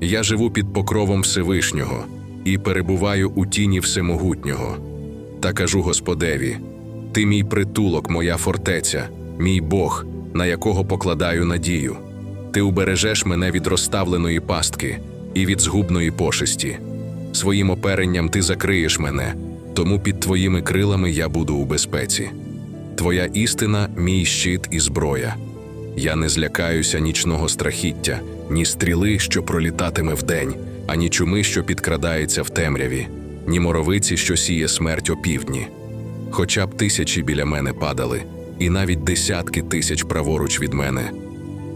Я живу під покровом Всевишнього і перебуваю у тіні Всемогутнього. Та кажу Господеві: Ти мій притулок, моя фортеця, мій Бог, на якого покладаю надію. Ти убережеш мене від розставленої пастки і від згубної пошесті. Своїм оперенням ти закриєш мене, тому під твоїми крилами я буду у безпеці. Твоя істина мій щит і зброя. Я не злякаюся нічного страхіття, ні стріли, що пролітатиме вдень, ані чуми, що підкрадається в темряві, ні моровиці, що сіє смерть опівдні. Хоча б тисячі біля мене падали, і навіть десятки тисяч праворуч від мене,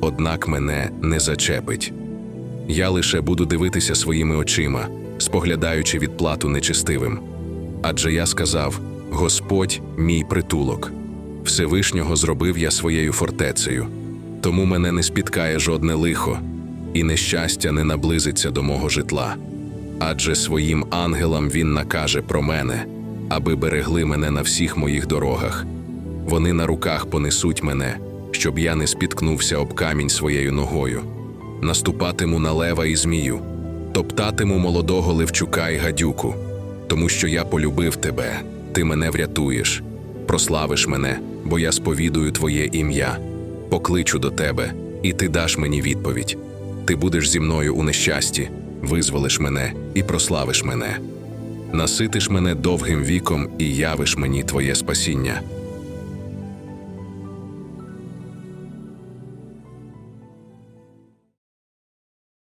однак мене не зачепить. Я лише буду дивитися своїми очима, споглядаючи відплату нечистивим. Адже я сказав: Господь мій притулок. Всевишнього зробив я своєю фортецею, тому мене не спіткає жодне лихо, і нещастя не наблизиться до мого житла. Адже своїм ангелам він накаже про мене, аби берегли мене на всіх моїх дорогах. Вони на руках понесуть мене, щоб я не спіткнувся об камінь своєю ногою. Наступатиму на лева і змію, топтатиму молодого левчука і гадюку, тому що я полюбив тебе, ти мене врятуєш, прославиш мене, бо я сповідую твоє ім'я, покличу до тебе, і ти даш мені відповідь. Ти будеш зі мною у нещасті, визволиш мене і прославиш мене. Наситиш мене довгим віком і явиш мені твоє спасіння.